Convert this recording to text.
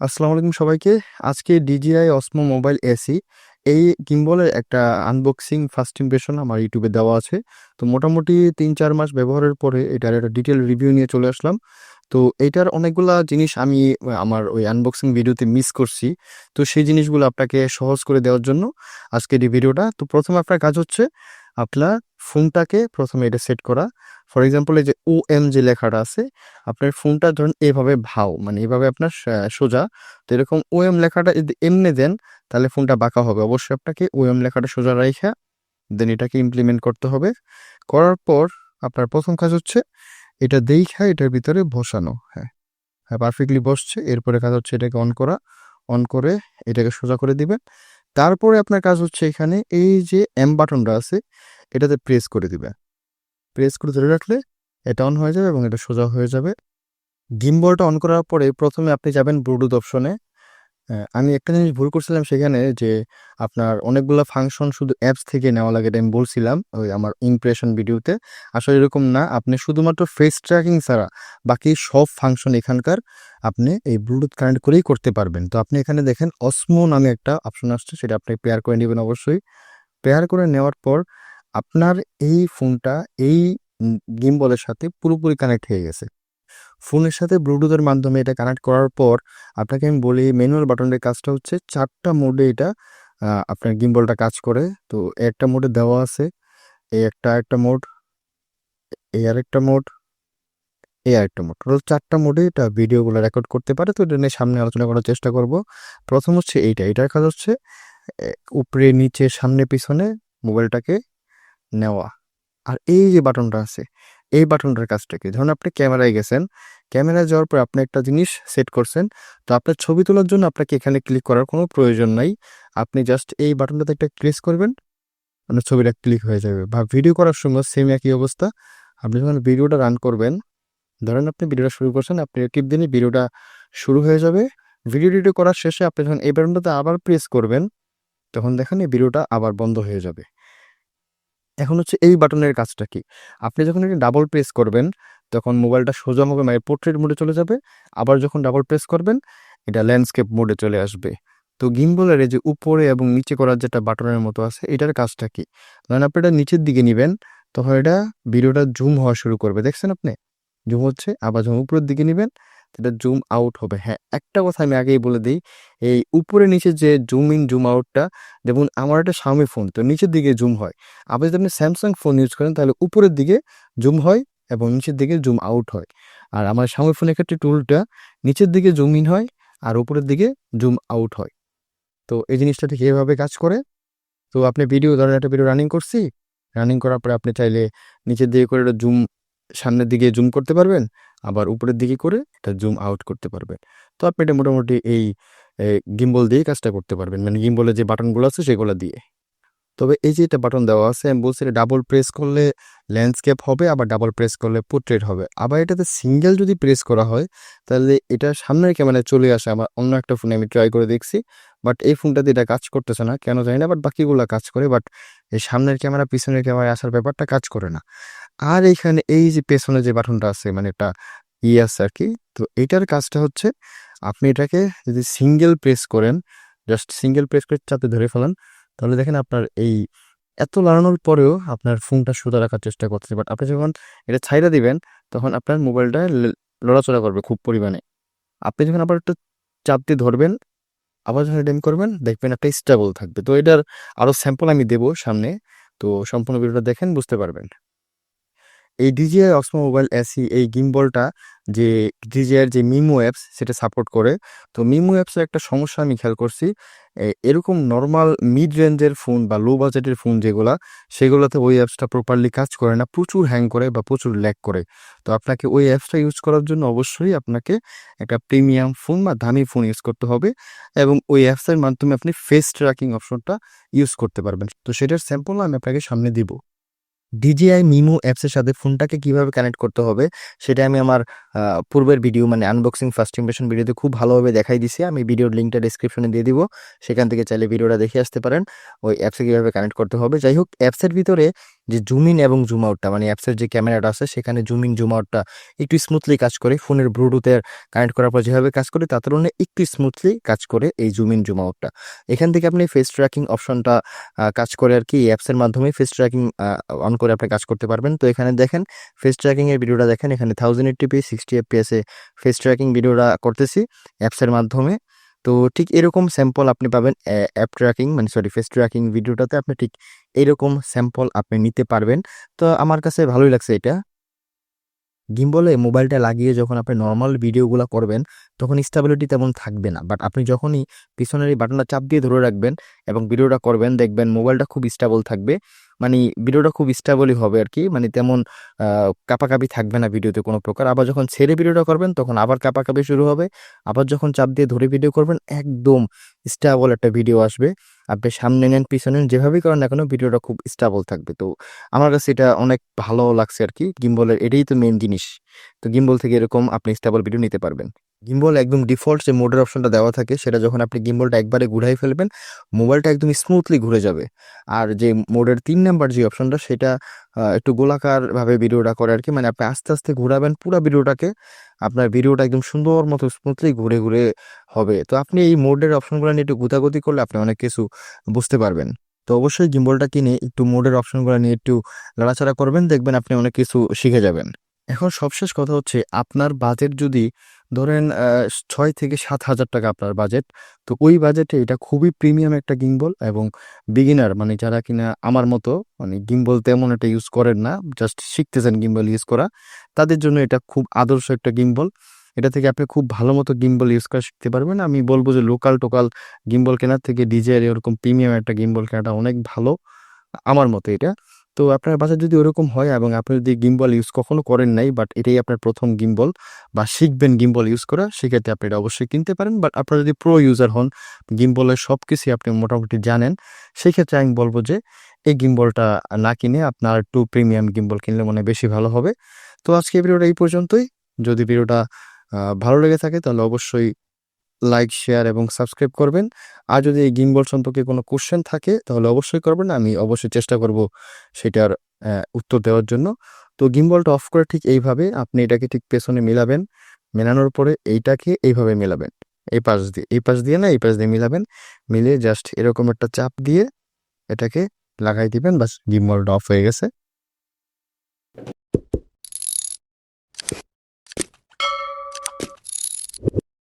আসসালামু আলাইকুম সবাইকে। আজকে ডিজিআই অসমো মোবাইল এসি এই গিম্বলের একটা আনবক্সিং ফার্স্ট ইমপ্রেশন আমার ইউটিউবে দেওয়া আছে। তো মোটামুটি তিন চার মাস ব্যবহারের পরে এটার একটা ডিটেল রিভিউ নিয়ে চলে আসলাম। তো এইটার অনেকগুলা জিনিস আমি আমার ওই আনবক্সিং ভিডিওতে মিস করছি। তো সেই জিনিসগুলো আপনাকে সহজ করে দেওয়ার জন্য আজকের এই ভিডিওটা তো প্রথমে আপনার কাজ হচ্ছে, আপনার ফোনটাকে প্রথমে এটা সেট করা। ফর এক্সাম্পল এই যে ও এম যে লেখাটা আছে, আপনার ফোনটা ধরুন এভাবে ভাও মানে এভাবে আপনার সোজা। তো এরকম ও এম লেখাটা যদি এমনি দেন, তাহলে ফোনটা বাঁকা হবে। অবশ্যই আপনাকে ও এম লেখাটা সোজা রাইখা দেন এটাকে ইমপ্লিমেন্ট করতে হবে। করার পর আপনার প্রথম কাজ হচ্ছে এটা দেখা এটার ভিতরে বসানো। হ্যাঁ হ্যাঁ পারফেক্টলি বসছে। এরপরে কাজ হচ্ছে এটাকে অন করা। অন করে এটাকে সোজা করে দিবেন। তারপরে আপনার কাজ হচ্ছে এখানে এই যে এম বাটনটা আছে এটাতে প্রেস করে দিবেন প্রেস করে ধরে রাখলে এটা অন হয়ে যাবে এবং এটা সোজা হয়ে যাবে। গিম্বলটা অন করার পরে প্রথমে আপনি যাবেন ব্লুটুথ অপশনে আমি একটা জিনিস ভুল করছিলাম সেখানে যে আপনার অনেকগুলো ফাংশন শুধু অ্যাপস থেকে নেওয়া লাগে এটা আমি বলছিলাম ওই আমার ইমপ্রেশন ভিডিওতে আসলে এরকম না, আপনি শুধুমাত্র ফেস ট্র্যাকিং ছাড়া বাকি সব ফাংশন এখানকার আপনি এই ব্লুটুথ কানেক্ট করেই করতে পারবেন। তো আপনি এখানে দেখেন অসমো নামে একটা অপশন আসছে, সেটা আপনি পেয়ার করে নেবেন অবশ্যই। পেয়ার করে নেওয়ার পর আপনার এই ফোনটা এই গিম্বলের সাথে পুরোপুরি কানেক্ট হয়ে গেছে। ফোনের সাথে ব্লুটুথের মাধ্যমে এটা কানেক্ট করার পর আপনাকে আমি বলি ম্যানুয়াল বাটনের কাজটা হচ্ছে চারটা মোডে এটা আপনার গিম্বলটা কাজ করে। তো একটা মোডে দেওয়া আছে, এই একটা একটা মোড এই আরেকটা মোড এই আরেকটা মোড টোটাল চারটা মোডে এটা ভিডিওগুলো রেকর্ড করতে পারে। তো এটা নিয়ে সামনে আলোচনা করার চেষ্টা করব। প্রথম হচ্ছে এইটা। এটার কাজ হচ্ছে উপরে, নিচে, সামনে, পিছনে মোবাইলটাকে নেওয়া। আর এই যে বাটনটা আছে, এই বাটনটার কাজটা কি? ধরুন আপনি ক্যামেরায় গেছেন, ক্যামেরায় যাওয়ার পর আপনি একটা জিনিস সেট করছেন, তো আপনার ছবি তোলার জন্য আপনাকে এখানে ক্লিক করার কোনো প্রয়োজন নাই। আপনি জাস্ট এই বাটনটাতে একটা ক্লিক করবেন আপনার ছবিটা ক্লিক হয়ে যাবে। বা ভিডিও করার সময় সেম একই অবস্থা। আপনি যখন ভিডিওটা রান করবেন, ধরেন আপনি ভিডিওটা শুরু করছেন, আপনি টিপ দিনে ভিডিওটা শুরু হয়ে যাবে। ভিডিও এডিট করার শেষে আপনি যখন এই বাটনটাতে আবার প্রেস করবেন, তখন দেখেন এই ভিডিওটা আবার বন্ধ হয়ে যাবে। এখন হচ্ছে এই বাটনের কাজটা কি? আপনি যখন এটা ডাবল প্রেস করবেন, তখন মোবাইলটা সোজা হবে মানে পোর্ট্রেট মোডে চলে যাবে। আবার যখন ডাবল প্রেস করবেন, এটা ল্যান্ডস্কেপ মোডে চলে আসবে। তো গিম্বলের এই যে উপরে এবং নিচে করার যেটা বাটনের মতো আছে, এটার কাজটা কি? ধরেন আপনি এটা নিচের দিকে নেবেন, তখন এটা ভিডিওটা জুম হওয়া শুরু করবে। দেখছেন আপনি? জুম হচ্ছে, আবার যখন উপরের দিকে নেবেন এটা জুম আউট হবে। হ্যাঁ একটা কথা আমি আগেই বলে দিই, এই উপরে নিচে যে জুম ইন জুম আউটটা যেমন আমার একটা স্বামী ফোন তো নিচের দিকে জুম হয়। আপনি যদি আপনি স্যামসাং ফোন ইউজ করেন, তাহলে উপরের দিকে জুম হয় এবং নিচের দিকে জুম আউট হয়। আর আমার স্বামী ফোনের ক্ষেত্রে টুলটা নিচের দিকে জুম ইন হয় আর উপরের দিকে জুম আউট হয়। তো এই জিনিসটা ঠিক এভাবে কাজ করে। তো আপনি ভিডিও ধরেন, একটা ভিডিও রানিং করছি রানিং করার পরে আপনি চাইলে নিচের দিকে করে এটা জুম সামনের দিকে জুম করতে পারবেন, আবার উপরের দিকে করে এটা জুম আউট করতে পারবেন। তো আপনি এটা মোটামুটি এই গিম্বল দিয়ে কাজটা করতে পারবেন মানে গিম্বলের যে বাটনগুলো আছে সেগুলো দিয়ে। তবে এই যে এটা বাটন দেওয়া আছে, আমি বলছি ডাবল প্রেস করলে ল্যান্ডস্কেপ হবে, আবার ডাবল প্রেস করলে পোর্ট্রেট হবে। আবার এটাতে সিঙ্গেল যদি প্রেস করা হয়, তাহলে এটা সামনের ক্যামেরায় চলে আসে। আমার অন্য একটা ফোনে আমি ট্রাই করে দেখছি বাট এই ফোনটাতে এটা কাজ করতেছে না, কেন জানি না বাট বাকিগুলো কাজ করে বাট এই সামনের ক্যামেরা পিছনের ক্যামেরায় আসার ব্যাপারটা কাজ করে না। আর এইখানে এই যে পেছনে যে বাটনটা আছে মানে একটা ইয়ে আছে আর কি, তো এটার কাজটা হচ্ছে আপনি এটাকে যদি সিঙ্গেল প্রেস করেন, জাস্ট সিঙ্গেল প্রেস করে চাপে ধরে ফেলান, তাহলে দেখেন আপনার এই এত লাগানোর পরেও আপনার ফোনটা সোজা রাখার চেষ্টা করতেছে বাট আপনি যখন এটা ছাইড়া দিবেন, তখন আপনার মোবাইলটা লড়াচড়া করবে খুব পরিমাণে। আপনি যখন আবার একটু চাপ দিয়ে ধরবেন, আবার যখন ডেম করবেন, দেখবেন একটা স্টেবল থাকবে। তো এটার আরও স্যাম্পল আমি দেবো সামনে। তো সম্পূর্ণ ভিডিওটা দেখেন, বুঝতে পারবেন। এই ডিজিআই অক্সমো মোবাইল এসি এই গিম্বলটা যে ডিজিআইয়ের যে মিমো অ্যাপস সেটা সাপোর্ট করে। তো মিমো অ্যাপসের একটা সমস্যা আমি খেয়াল করছি এরকম নর্মাল মিড রেঞ্জের ফোন বা লো বাজেটের ফোন যেগুলা, সেগুলোতে ওই অ্যাপসটা প্রপারলি কাজ করে না, প্রচুর হ্যাং করে বা প্রচুর ল্যাক করে। তো আপনাকে ওই অ্যাপসটা ইউজ করার জন্য অবশ্যই আপনাকে একটা প্রিমিয়াম ফোন বা দামি ফোন ইউজ করতে হবে এবং ওই অ্যাপসের মাধ্যমে আপনি ফেস ট্র্যাকিং অপশনটা ইউজ করতে পারবেন। তো সেটার স্যাম্পল আমি আপনাকে সামনে দিব। ডিজিআই মিমো অ্যাপসের সাথে ফোনটাকে কীভাবে কানেক্ট করতে হবে, সেটা আমি আমার পূর্বের ভিডিও মানে আনবক্সিং ফার্স্ট ইমপ্রেশন ভিডিওতে খুব ভালোভাবে দেখাই দিছি। আমি ভিডিওর লিঙ্কটা ডিসক্রিপশনে দিয়ে দিব, সেখান থেকে চাইলে ভিডিওটা দেখে আসতে পারেন। ওই অ্যাপসে কীভাবে কানেক্ট করতে হবে। যাই হোক অ্যাপসের ভিতরে যে জুম ইন এবং জুম আউটটা মানে অ্যাপসের যে ক্যামেরাটা আছে, সেখানে জুম ইন জুম আউটটা একটু স্মুথলি কাজ করে। ফোনের ব্লুটুথের কানেক্ট করার পর যেভাবে কাজ করে, তার তুলনায় একটু স্মুথলি কাজ করে এই জুম ইন জুম আউটটা এখান থেকে আপনি ফেস ট্র্যাকিং অপশনটা কাজ করে আর কি অ্যাপসের মাধ্যমে ফেস ট্র্যাকিং অন করে আপনি কাজ করতে পারবেন। তো এখানে দেখেন ফেস ট্র্যাকিংয়ের ভিডিওটা দেখেন, এখানে thousand eighty P sixty FPS face tracking ভিডিওটা করতেছি অ্যাপসের মাধ্যমে। তো ঠিক এরকম স্যাম্পল আপনি পাবেন অ্যাপ ট্র্যাকিং মানে সরি ফেস ট্র্যাকিং ভিডিওটাতে আপনি ঠিক এরকম স্যাম্পল আপনি নিতে পারবেন। তো আমার কাছে ভালোই লাগছে এটা। গিম্বলে মোবাইলটা লাগিয়ে যখন আপনি নর্মাল ভিডিওগুলো করবেন, তখন স্টেবিলিটি তেমন থাকবে না। বাট আপনি যখনই পিছনের এই বাটনটা চাপ দিয়ে ধরে রাখবেন এবং ভিডিওটা করবেন, দেখবেন মোবাইলটা খুব স্টেবল থাকবে। মানে ভিডিওটা খুব স্টেবলই হবে আর কি মানে তেমন কাঁপাকাঁপি থাকবে না ভিডিওতে কোনো প্রকার। আবার যখন ছেড়ে ভিডিওটা করবেন, তখন আবার কাঁপাকাঁপি শুরু হবে। আবার যখন চাপ দিয়ে ধরে ভিডিও করবেন, একদম স্টেবল একটা ভিডিও আসবে। আপনি সামনে নেন, পিছনে নেন, যেভাবেই করেন না কেন, ভিডিওটা খুব স্টেবল থাকবে। তো আমার কাছে এটা অনেক ভালো লাগছে আর কি গিম্বলের এটাই তো মেন জিনিস। তো গিম্বল থেকে এরকম আপনি স্টেবল ভিডিও নিতে পারবেন। গিম্বল একদম ডিফল্ট যে মোডের অপশনটা দেওয়া থাকে, সেটা যখন আপনি গিম্বলটা একবারে ঘুরাই ফেলবেন মোবাইলটা একদম স্মুথলি ঘুরে যাবে। আর যে মোডের তিন নাম্বার যে অপশনটা সেটা একটু গোলাকার ভাবে ভিডিওটা করে আর কি মানে আপনি আস্তে আস্তে ঘুরাবেন, পুরো ভিডিওটাকে আপনার ভিডিওটা একদম সুন্দর মতো স্মুথলি ঘুরে ঘুরে হবে। তো আপনি এই মোডের অপশনগুলো নিয়ে একটু গুতাগুতি করলে আপনি অনেক কিছু বুঝতে পারবেন। তো অবশ্যই গিম্বলটা কিনে একটু মোডের অপশনগুলো নিয়ে একটু নাড়াচাড়া করবেন, দেখবেন আপনি অনেক কিছু শিখে যাবেন। এখন সবশেষ কথা হচ্ছে, আপনার বাজেট যদি ধরেন ছয় থেকে সাত হাজার টাকা আপনার বাজেট তো ওই বাজেটে এটা খুবই প্রিমিয়াম একটা গিম্বল এবং বিগিনার মানে যারা কিনা আমার মতো মানে গিম্বল তেমন একটা ইউজ করেন না জাস্ট শিখতেছেন গিম্বল ইউজ করা, তাদের জন্য এটা খুব আদর্শ একটা গিম্বল এটা থেকে আপনি খুব ভালো মতো গিম্বল ইউজ করা শিখতে পারবেন। আমি বলব যে লোকাল টোকাল গিম্বল কেনার থেকে ডিজের এরকম প্রিমিয়াম একটা গিম্বল কেনাটা অনেক ভালো, আমার মতে এটা। তো আপনার বাসায় যদি ওরকম হয় এবং আপনি যদি গিম্বল ইউজ কখনো করেন নাই, বাট এটাই আপনার প্রথম গিম্বল বা শিখবেন গিম্বল ইউজ করা, সেক্ষেত্রে আপনি এটা অবশ্যই কিনতে পারেন। বাট আপনার যদি প্রো ইউজার হন, গিম্বলের সব কিছুই আপনি মোটামুটি জানেন, সেক্ষেত্রে আমি বলব যে, এই গিম্বলটা না কিনে আপনার টু প্রিমিয়াম গিম্বল কিনলে মনে বেশি ভালো হবে। তো আজকে ভিডিওটা এই পর্যন্তই। যদি ভিডিওটা ভালো লেগে থাকে, তাহলে অবশ্যই লাইক শেয়ার এবং সাবস্ক্রাইব করবেন। আর যদি এই গিম্বল সম্পর্কে কোনো কোশ্চেন থাকে, তাহলে অবশ্যই করবেন। আমি অবশ্যই চেষ্টা করব সেটার উত্তর দেওয়ার জন্য। তো গিম্বলটা অফ করে ঠিক এইভাবে আপনি এটাকে ঠিক পেছনে মিলাবেন। মেলানোর পরে এইটাকে এইভাবে মেলাবেন। এই পাশ দিয়ে, এই পাশ দিয়ে না, এই পাশ দিয়ে মিলাবেন। মিলে জাস্ট এরকম একটা চাপ দিয়ে এটাকে লাগাই দিবেন। বাস গিম্বলটা অফ হয়ে গেছে।